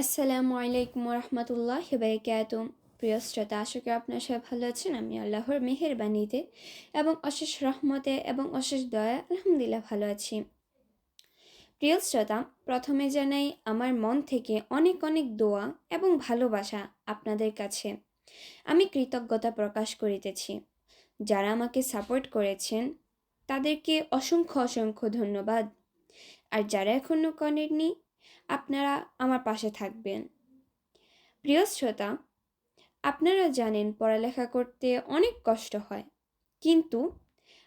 আসসালামু আলাইকুম রহমতুল্লাহ বারকাত প্রিয় শ্রোতা, আশা করি আপনার সবাই ভালো আছেন। আমি আল্লাহর মেহেরবানিতে এবং অশেষ রহমতে এবং অশেষ দয়া আলহামদুলিল্লাহ ভালো আছি। প্রিয় শ্রোতা, প্রথমে জানাই আমার মন থেকে অনেক অনেক দোয়া এবং ভালোবাসা আপনাদের কাছে। আমি কৃতজ্ঞতা প্রকাশ করিতেছি। যারা আমাকে সাপোর্ট করেছেন, তাদেরকে অসংখ্য অসংখ্য ধন্যবাদ। আর যারা এখনও করেননি আপনারা আমার পাশে থাকবেন। প্রিয় শ্রোতা, আপনারা জানেন পড়ালেখা করতে অনেক কষ্ট হয়, কিন্তু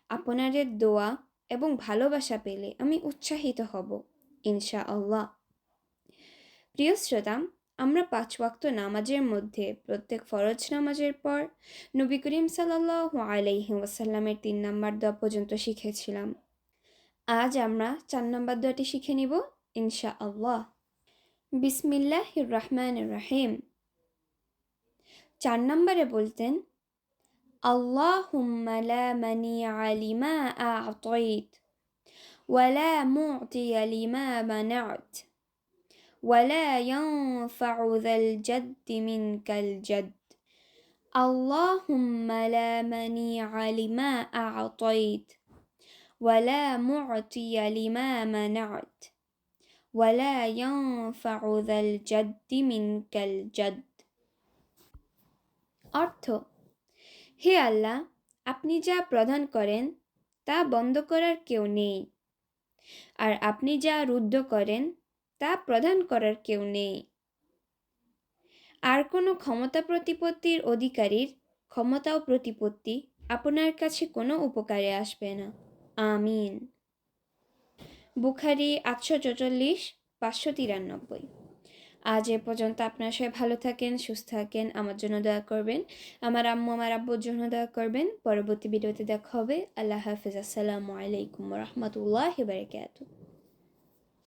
আপনাদের দোয়া এবং ভালোবাসা পেলে আমি উৎসাহিত হব ইনশা আল্লাহ প্রিয় শ্রোতা, আমরা পাঁচ ওয়াক্ত নামাজের মধ্যে প্রত্যেক ফরজ নামাজের পর নবী করিম সাল্লাহ আলাইহি ওয়াসাল্লামের তিন নম্বর দোয়া পর্যন্ত শিখেছিলাম। আজ আমরা চার নম্বর দোয়াটি শিখে নিব। ইনশা আল্লাহ বিসমিল্লাহ রহমান রহিম চার নম্বরে বলতেন اللهم لا منيع لما أعطيت ولا معطي لما منعت ولا ينفع ذا الجد منك الجد اللهم لا منيع لما أعطيت ولا معطي لما منعت ওয়ালা ينفع ذا জাদ্দি منك জাদ অর্থ, হে আল্লাহ, আপনি যা প্রদান করেন, তা বন্ধ করার কেউ নেই। আর আপনি যা রুদ্ধ করেন, তা প্রদান করার কেউ নেই। আর কোনো ক্ষমতা প্রতিপত্তির অধিকারীর ক্ষমতা ও প্রতিপত্তি আপনার কাছে কোনো উপকারে আসবে না। আমিন। বুখারি আটশো চৌচল্লিশ, পাঁচশো তিরানব্বই। আজ এ পর্যন্ত আপনার সবাই ভালো থাকেন, সুস্থ থাকেন, আমার জন্য দয়া করবেন, আমার আম্মু, আমার আব্বুর জন্য দয়া করবেন। পরবর্তী ভিডিওতে দেখা হবে। আল্লাহ হাফিজ। আসসালামু আলাইকুম রহমতুল্লাহ বারকাতুহ।